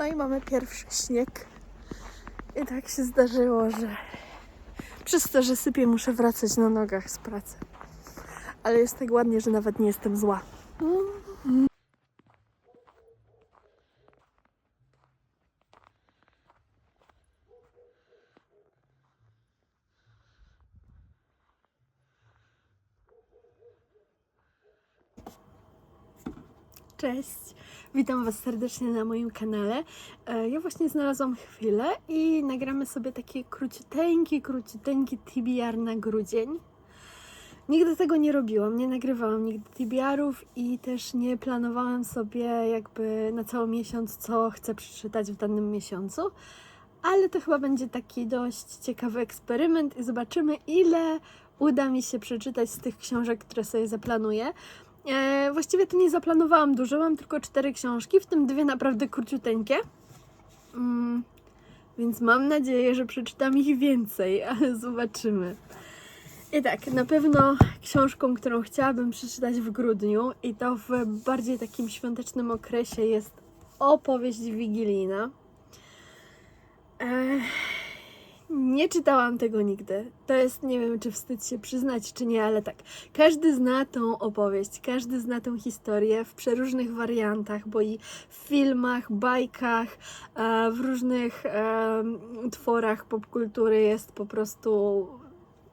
No i mamy pierwszy śnieg. I tak się zdarzyło, że przez to, że sypie, muszę wracać na nogach z pracy. Ale jest tak ładnie, że nawet nie jestem zła. Cześć, witam Was serdecznie na moim kanale. E, Ja właśnie znalazłam chwilę i nagramy sobie taki króciuteńki, króciuteńki TBR na grudzień. Nigdy tego nie robiłam, nie nagrywałam nigdy TBR-ów i też nie planowałam sobie jakby na cały miesiąc, co chcę przeczytać w danym miesiącu. Ale to chyba będzie taki dość ciekawy eksperyment i zobaczymy, ile uda mi się przeczytać z tych książek, które sobie zaplanuję. E, właściwie to nie zaplanowałam dużo, mam tylko cztery książki, w tym dwie naprawdę króciuteńkie. Mm, więc mam nadzieję, że przeczytam ich więcej, ale zobaczymy. I tak, na pewno książką, którą chciałabym przeczytać w grudniu i to w bardziej takim świątecznym okresie jest opowieść wigilijna. Ech, nie czytałam tego nigdy. To jest, nie wiem, czy wstyd się przyznać, czy nie, ale tak. Każdy zna tą opowieść, każdy zna tą historię w przeróżnych wariantach, bo i w filmach, bajkach, e, w różnych e, tworach popkultury jest po prostu.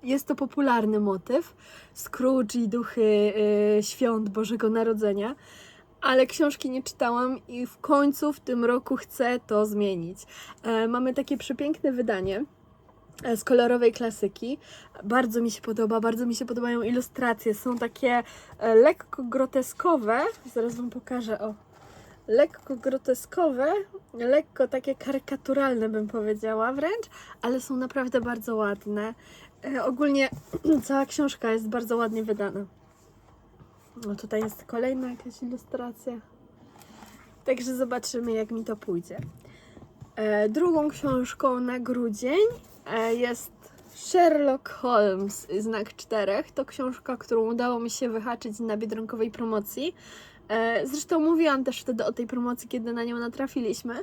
Jest to popularny motyw. Scrooge i duchy e, świąt Bożego Narodzenia. Ale książki nie czytałam i w końcu w tym roku chcę to zmienić. E, mamy takie przepiękne wydanie z kolorowej klasyki. Bardzo mi się podoba, bardzo mi się podobają ilustracje. Są takie e, lekko groteskowe. Zaraz Wam pokażę, o. Lekko groteskowe, lekko takie karykaturalne bym powiedziała wręcz, ale są naprawdę bardzo ładne. E, ogólnie cała książka jest bardzo ładnie wydana. No tutaj jest kolejna jakaś ilustracja. Także zobaczymy, jak mi to pójdzie. E, drugą książką na grudzień e, jest Sherlock Holmes, znak czterech. To książka, którą udało mi się wyhaczyć na biedronkowej promocji. E, zresztą mówiłam też wtedy o tej promocji, kiedy na nią natrafiliśmy.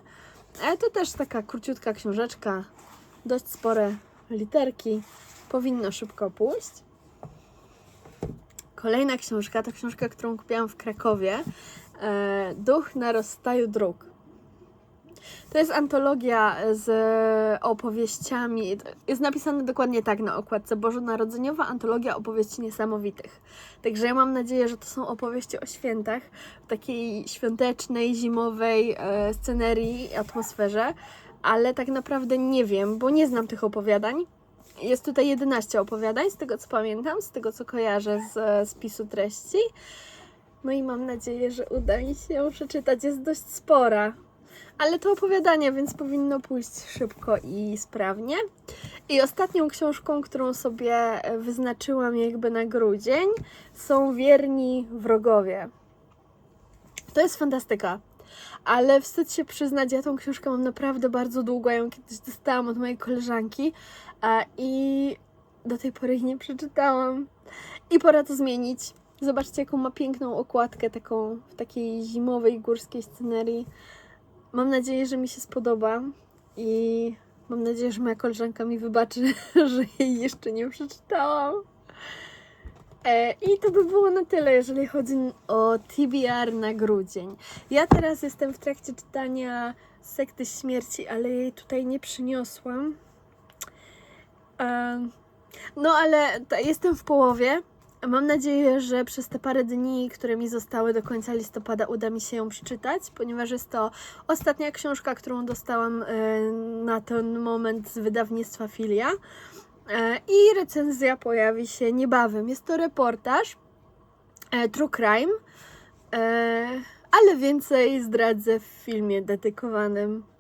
E, to też taka króciutka książeczka, dość spore literki. Powinno szybko pójść. Kolejna książka to książka, którą kupiłam w Krakowie. E, Duch na rozstaju dróg. To jest antologia z opowieściami. Jest napisane dokładnie tak na okładce: Bożonarodzeniowa antologia opowieści niesamowitych. Także ja mam nadzieję, że to są opowieści o świętach w takiej świątecznej, zimowej e, scenerii, atmosferze, ale tak naprawdę nie wiem, bo nie znam tych opowiadań. Jest tutaj 11 opowiadań, z tego co pamiętam, z tego co kojarzę z spisu treści. No i mam nadzieję, że uda mi się ją przeczytać. Jest dość spora, ale to opowiadanie, więc powinno pójść szybko i sprawnie. I ostatnią książką, którą sobie e, wyznaczyłam jakby na grudzień, są Wierni Wrogowie. To jest fantastyka. Ale wstyd się przyznać, ja tą książkę mam naprawdę bardzo długo. Ja ją kiedyś dostałam od mojej koleżanki i do tej pory jej nie przeczytałam. I pora to zmienić. Zobaczcie, jaką ma piękną okładkę, taką w takiej zimowej, górskiej scenerii. Mam nadzieję, że mi się spodoba i mam nadzieję, że moja koleżanka mi wybaczy, że jej jeszcze nie przeczytałam. E, I to by było na tyle, jeżeli chodzi o TBR na grudzień. Ja teraz jestem w trakcie czytania Sekty Śmierci, ale jej tutaj nie przyniosłam. E, No, ale jestem w połowie. Mam nadzieję, że przez te parę dni, które mi zostały do końca listopada, uda mi się ją przeczytać, ponieważ jest to ostatnia książka, którą dostałam e, na ten moment z wydawnictwa Filia. E, I recenzja pojawi się niebawem. Jest to reportaż e, True Crime, ale więcej zdradzę w filmie dedykowanym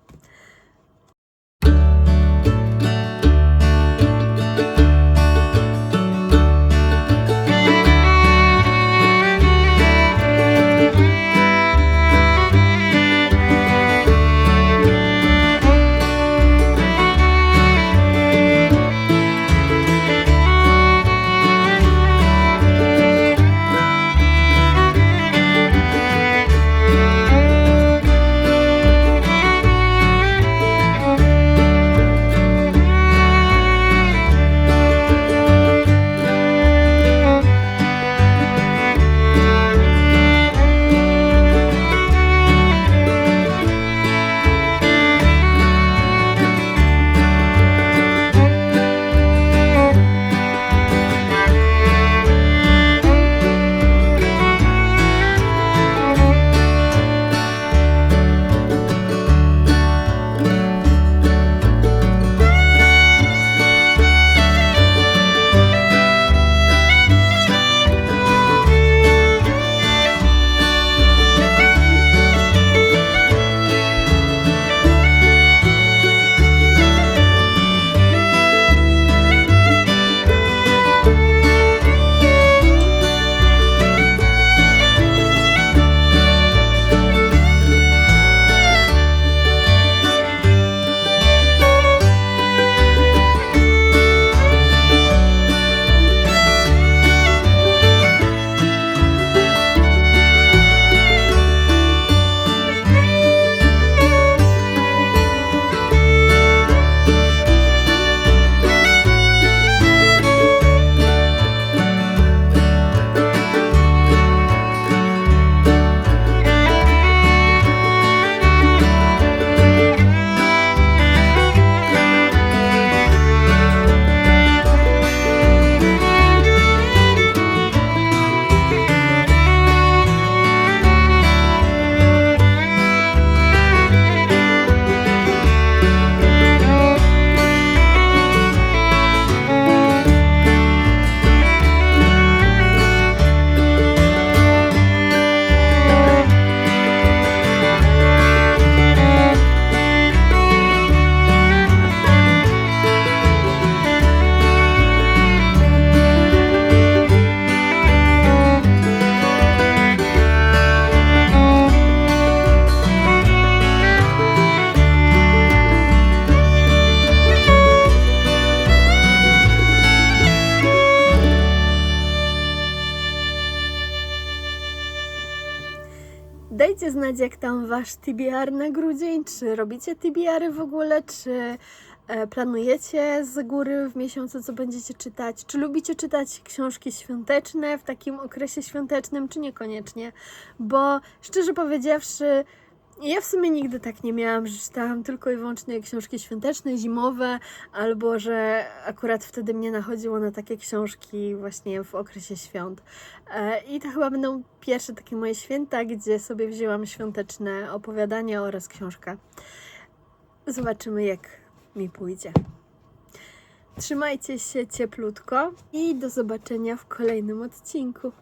znać, jak tam wasz TBR na grudzień. Czy robicie TBR-y w ogóle? Czy e, planujecie z góry w miesiącu, co będziecie czytać? Czy lubicie czytać książki świąteczne w takim okresie świątecznym, czy niekoniecznie? Bo szczerze powiedziawszy, ja w sumie nigdy tak nie miałam, że czytałam tylko i wyłącznie książki świąteczne, zimowe, albo że akurat wtedy mnie nachodziło na takie książki właśnie w okresie świąt. E, I to chyba będą pierwsze takie moje święta, gdzie sobie wzięłam świąteczne opowiadania oraz książkę. Zobaczymy, jak mi pójdzie. Trzymajcie się cieplutko i do zobaczenia w kolejnym odcinku.